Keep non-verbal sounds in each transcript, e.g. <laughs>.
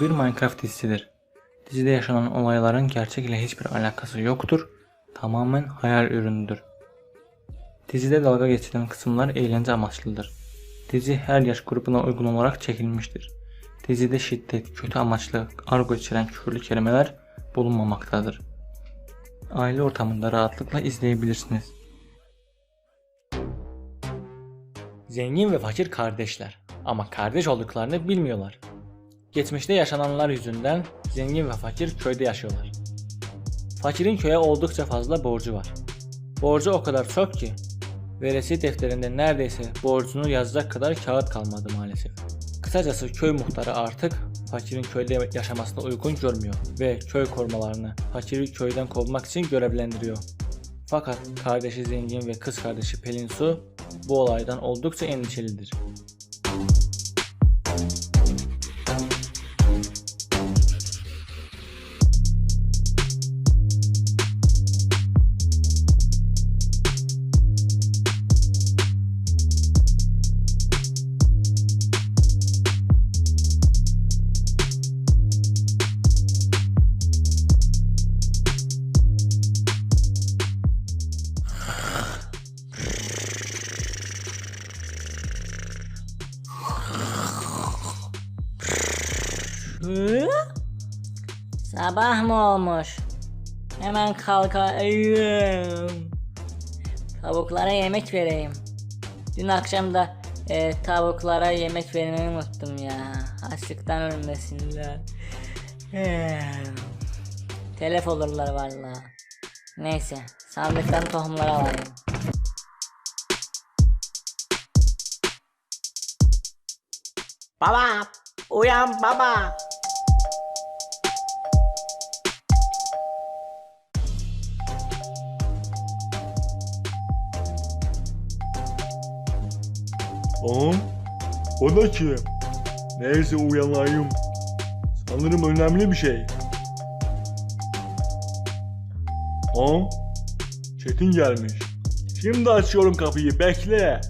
Bir Minecraft dizisidir. Dizide yaşanan olayların gerçek ile hiçbir alakası yoktur. Tamamen hayal ürünüdür. Dizide dalga geçilen kısımlar eğlence amaçlıdır. Dizi her yaş grubuna uygun olarak çekilmiştir. Dizide şiddet, kötü amaçlı, argo içeren küfürlü kelimeler bulunmamaktadır. Aile ortamında rahatlıkla izleyebilirsiniz. Zengin ve fakir kardeşler ama kardeş olduklarını bilmiyorlar. Geçmişte yaşananlar yüzünden zengin ve fakir köyde yaşıyorlar. Fakirin köye oldukça fazla borcu var. Borcu o kadar çok ki veresi defterinde neredeyse borcunu yazacak kadar kağıt kalmadı maalesef. Kısacası köy muhtarı artık fakirin köyde yaşamasına uygun görmüyor ve köy korumalarını fakiri köyden kovmak için görevlendiriyor. Fakat kardeşi zengin ve kız kardeşi Pelin Su bu olaydan oldukça endişelidir. Sabah mı olmuş? Hemen kalkayım. Tavuklara yemek vereyim. Dün akşam da e, tavuklara yemek vermeyi unuttum ya. Açlıktan ölmesinler. Telef olurlar valla. Neyse sandıktan tohumları alayım. Baba, uyan baba. Ağam, o da kim? Neyse uyanayım. Sanırım önemli bir şey. Ağam, Çetin gelmiş. Şimdi açıyorum kapıyı, bekle.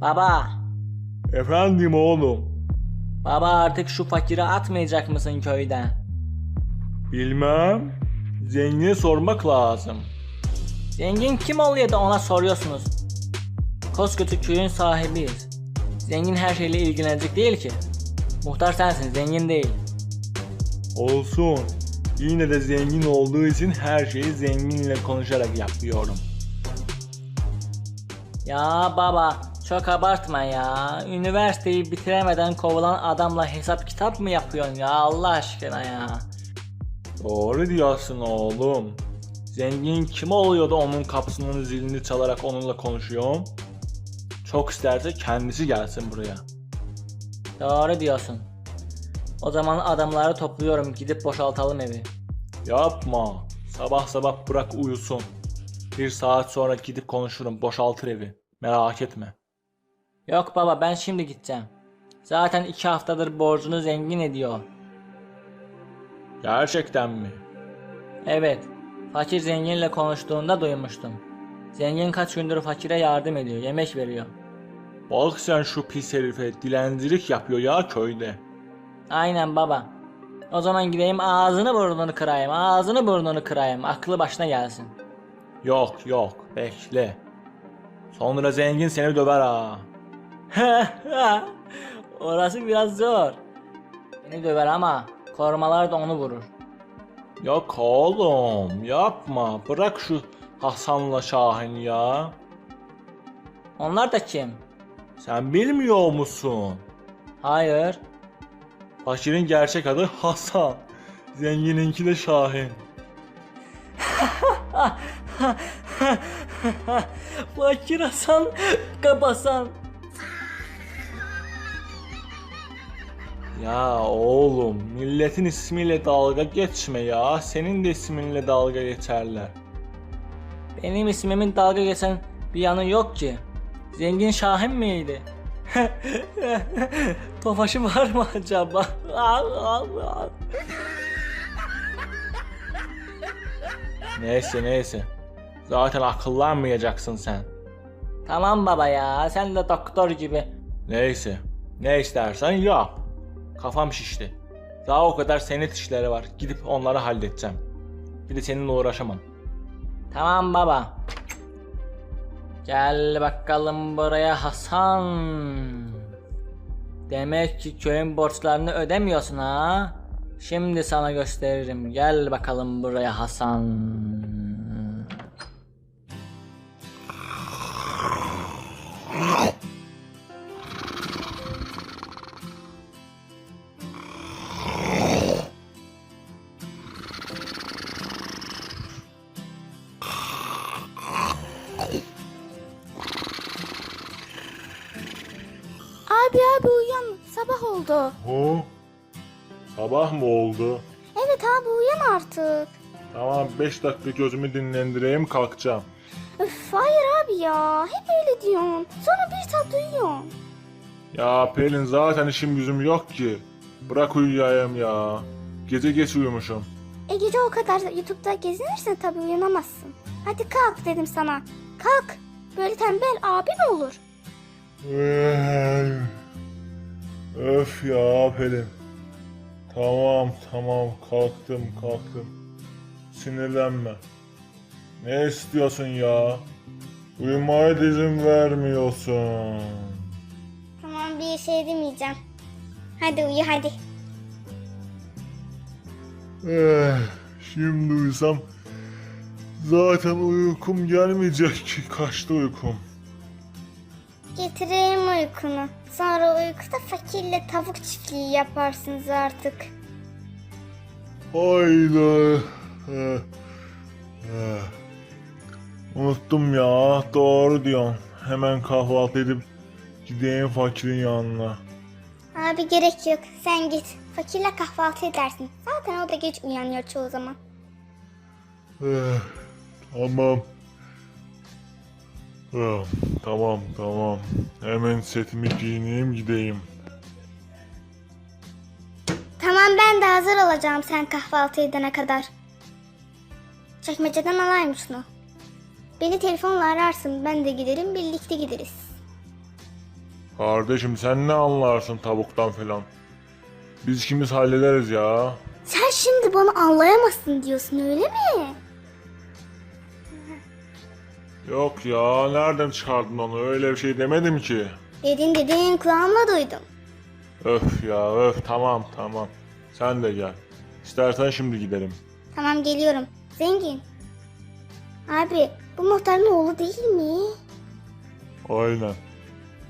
Baba, Efendim oğlum, baba artık şu fakiri atmayacak mısın köyden? bilmem. Zengine sormak lazım. Zengin kim oluyor da ona soruyorsunuz? Koskoca köyün sahibiyiz. Zengin her şeyle ilgilenecek değil ki. Muhtar sensin, zengin değil. Olsun. Yine de zengin olduğu için her şeyi zenginle konuşarak yapıyorum. Ya baba, çok abartma ya. Üniversiteyi bitiremeden kovulan adamla hesap kitap mı yapıyorsun ya Allah aşkına ya? Doğru diyorsun oğlum. Zengin kim oluyor da onun kapısının zilini çalarak onunla konuşuyorum? Çok isterse kendisi gelsin buraya. Doğru diyorsun. O zaman adamları topluyorum gidip boşaltalım evi. Yapma. Sabah sabah bırak uyusun. Bir saat sonra gidip konuşurum. Boşaltır evi. Merak etme. Yok baba ben şimdi gideceğim. Zaten iki haftadır borcunu zengin ediyor. Gerçekten mi? Evet. Fakir zenginle konuştuğunda duymuştum. Zengin kaç gündür fakire yardım ediyor, yemek veriyor. Bak sen şu pis herife dilencilik yapıyor ya köyde. Aynen baba. O zaman gideyim ağzını burnunu kırayım, ağzını burnunu kırayım. Aklı başına gelsin. Yok yok bekle. Sonra zengin seni döver ha. <laughs> Orası biraz zor. Beni döver ama korumalar da onu vurur. Yok oğlum yapma. Bırak şu Hasan'la Şahin ya. Onlar da kim? Sen bilmiyor musun? Hayır. Fakirin gerçek adı Hasan. Zengininki de Şahin. <laughs> Fakir Hasan, Kabasan. Ya oğlum milletin ismiyle dalga geçme ya. Senin de isminle dalga geçerler. Benim ismimin dalga geçen bir yanı yok ki. Zengin Şahin miydi? <laughs> Tofaşı var mı acaba? Al, al, al. Neyse neyse. Zaten akıllanmayacaksın sen. Tamam baba ya sen de doktor gibi. Neyse. Ne istersen yap. Kafam şişti. Daha o kadar senet işleri var. Gidip onları halledeceğim. Bir de seninle uğraşamam. Tamam baba. Gel bakalım buraya Hasan. Demek ki köyün borçlarını ödemiyorsun ha? Şimdi sana gösteririm. Gel bakalım buraya Hasan. Abi abi uyan. Sabah oldu. Hu? Sabah mı oldu? Evet abi uyan artık. Tamam 5 dakika gözümü dinlendireyim kalkacağım. Öf hayır abi ya. Hep öyle diyorsun. Sonra bir saat uyuyorsun. Ya Pelin zaten işim yüzüm yok ki. Bırak uyuyayım ya. Gece geç uyumuşum. E gece o kadar YouTube'da gezinirsen tabii uyanamazsın. Hadi kalk dedim sana. Kalk. Böyle tembel abi mi olur? Öf ya Pelin. Tamam tamam kalktım kalktım. Sinirlenme. Ne istiyorsun ya? Uyumaya izin vermiyorsun. Tamam bir şey demeyeceğim. Hadi uyu hadi. Eh, şimdi uyusam zaten uykum gelmeyecek ki. Kaçtı uykum. Getireyim uykunu. Sonra uykuda fakirle tavuk çiftliği yaparsınız artık. Hayda. Eh, eh. Unuttum ya. Doğru diyorsun. Hemen kahvaltı edip gideyim fakirin yanına. Abi gerek yok. Sen git. Fakirle kahvaltı edersin. Zaten o da geç uyanıyor çoğu zaman. Eh, tamam. Tamam tamam. Hemen setimi giyineyim gideyim. Tamam ben de hazır olacağım sen kahvaltı edene kadar. Çekmeceden alayım şunu. Beni telefonla ararsın ben de giderim birlikte gideriz. Kardeşim sen ne anlarsın tavuktan falan? Biz ikimiz hallederiz ya. Sen şimdi bana anlayamazsın diyorsun öyle mi? Yok ya nereden çıkardın onu öyle bir şey demedim ki. Dedin dedin kulağımla duydum. Öf ya öf tamam tamam. Sen de gel. İstersen şimdi gidelim. Tamam geliyorum. Zengin. Abi bu muhtarın oğlu değil mi? Aynen.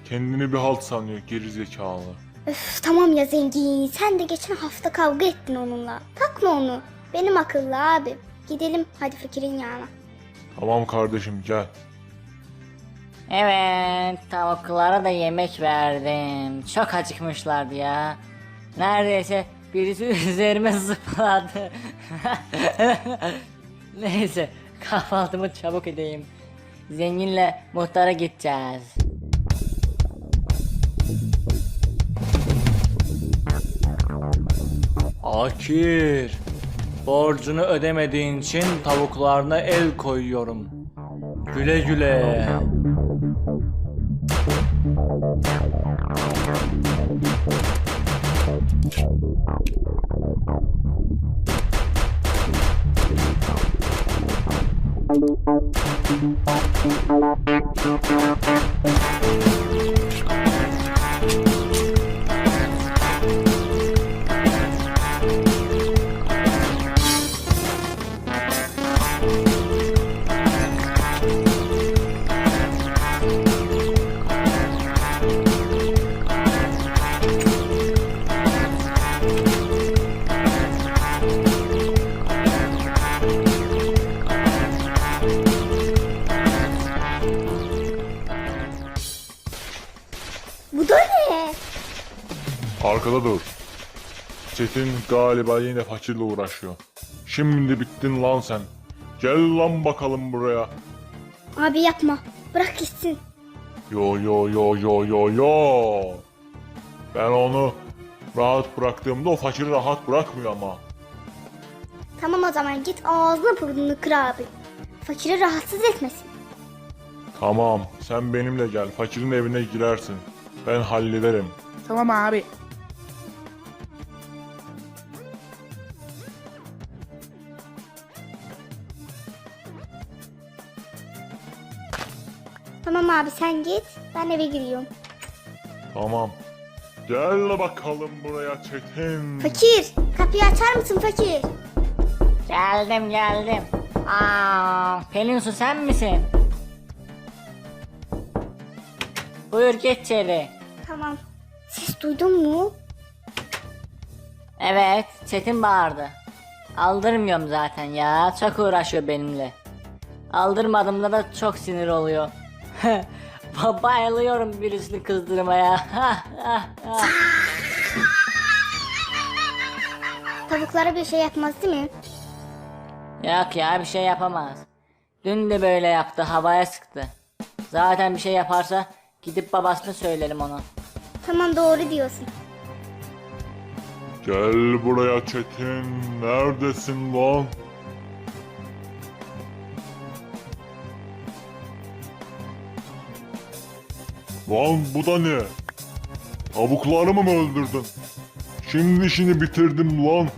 Kendini bir halt sanıyor geri zekalı. Öf tamam ya zengin. Sen de geçen hafta kavga ettin onunla. Takma onu. Benim akıllı abi. Gidelim hadi fakirin yanına. Tamam kardeşim gel. Evet tavuklara da yemek verdim. Çok acıkmışlardı ya. Neredeyse birisi <laughs> üzerime zıpladı. <laughs> Neyse kahvaltımı çabuk edeyim. Zenginle muhtara gideceğiz. Akir. Borcunu ödemediğin için tavuklarına el koyuyorum. Güle güle. Bu Çetin galiba yine fakirle uğraşıyor. Şimdi bittin lan sen. Gel lan bakalım buraya. Abi yapma. Bırak gitsin. Yo yo yo yo yo yo. Ben onu rahat bıraktığımda o fakiri rahat bırakmıyor ama. Tamam o zaman git ağzını burnunu kır abi. Fakiri rahatsız etmesin. Tamam, sen benimle gel. Fakirin evine girersin. Ben hallederim. Tamam abi. Tamam abi sen git. Ben eve giriyorum. Tamam. Gel bakalım buraya Çetin. Fakir kapıyı açar mısın fakir? Geldim geldim. Aa, Pelin Su sen misin? Buyur geç içeri. Tamam. Ses duydun mu? Evet, Çetin bağırdı. Aldırmıyorum zaten ya, çok uğraşıyor benimle. Aldırmadığımda da çok sinir oluyor. <laughs> Ba- Bayılıyorum birisini kızdırmaya. <laughs> Tavuklara bir şey yapmaz değil mi? Yok ya bir şey yapamaz. Dün de böyle yaptı, havaya sıktı. Zaten bir şey yaparsa gidip babasına söylerim onu. Tamam doğru diyorsun. Gel buraya Çetin. Neredesin lan? Lan bu da ne? Tavuklarımı mı öldürdün? Şimdi işini bitirdim lan.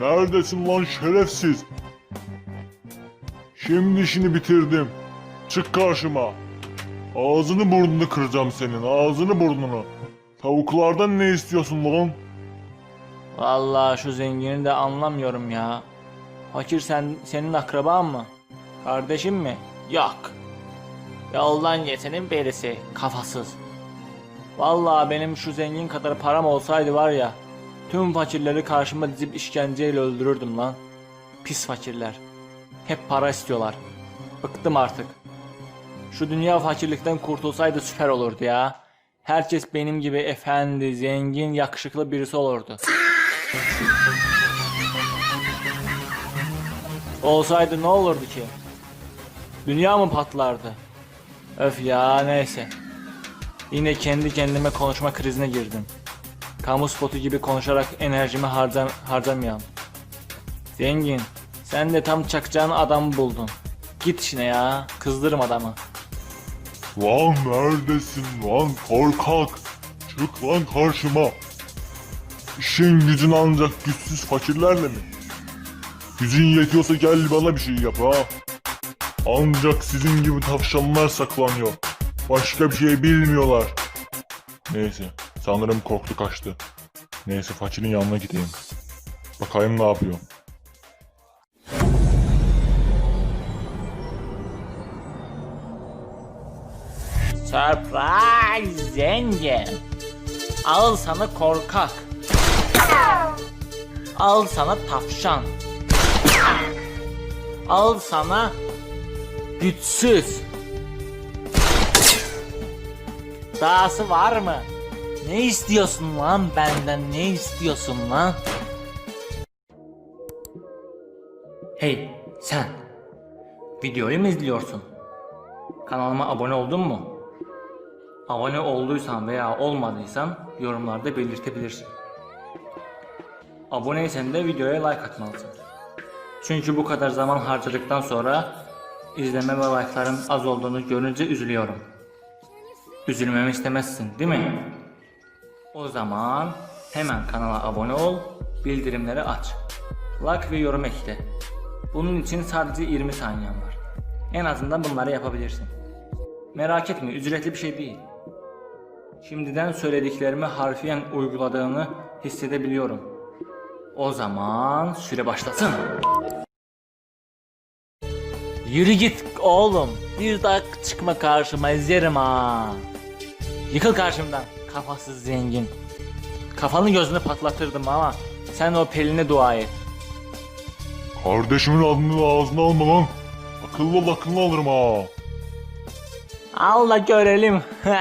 Neredesin lan şerefsiz? Şimdi işini bitirdim. Çık karşıma. Ağzını burnunu kıracağım senin. Ağzını burnunu. Tavuklardan ne istiyorsun lan? Vallahi şu zengini de anlamıyorum ya. Fakir sen senin akraban mı? Kardeşin mi? Yok. Yoldan geçenin birisi, kafasız. Vallahi benim şu zengin kadar param olsaydı var ya, tüm fakirleri karşıma dizip işkenceyle öldürürdüm lan. Pis fakirler. Hep para istiyorlar. Bıktım artık. Şu dünya fakirlikten kurtulsaydı süper olurdu ya. Herkes benim gibi efendi, zengin, yakışıklı birisi olurdu. Olsaydı ne olurdu ki? Dünya mı patlardı? Öf ya neyse. Yine kendi kendime konuşma krizine girdim. Kamu spotu gibi konuşarak enerjimi harcam harcamayalım. Zengin, sen de tam çakacağın adamı buldun. Git işine ya, kızdırım adamı. Lan neredesin lan korkak? Çık lan karşıma. İşin gücün ancak güçsüz fakirlerle mi? Gücün yetiyorsa gel bana bir şey yap ha. Ancak sizin gibi tavşanlar saklanıyor. Başka bir şey bilmiyorlar. Neyse sanırım korktu kaçtı. Neyse fakirin yanına gideyim. Bakayım ne yapıyor. Surprise zengin. Al sana korkak. Al sana tavşan. Al sana güçsüz. Dahası var mı? Ne istiyorsun lan benden? Ne istiyorsun lan? Hey sen. Videoyu mu izliyorsun? Kanalıma abone oldun mu? Abone olduysan veya olmadıysan yorumlarda belirtebilirsin. Aboneysen de videoya like atmalısın. Çünkü bu kadar zaman harcadıktan sonra izleme ve like'ların az olduğunu görünce üzülüyorum. Üzülmemi istemezsin değil mi? O zaman hemen kanala abone ol, bildirimleri aç. Like ve yorum ekle. Bunun için sadece 20 saniyen var. En azından bunları yapabilirsin. Merak etme ücretli bir şey değil. Şimdiden söylediklerimi harfiyen uyguladığını hissedebiliyorum. O zaman süre başlasın. Yürü git oğlum. Bir daha çıkma karşıma ezerim ha. Yıkıl karşımdan. Kafasız zengin. Kafanı gözünü patlatırdım ama sen o Pelin'e dua et. Kardeşimin adını ağzına alma lan. Akıllı ol akıllı alırım ha. Al da görelim. <laughs>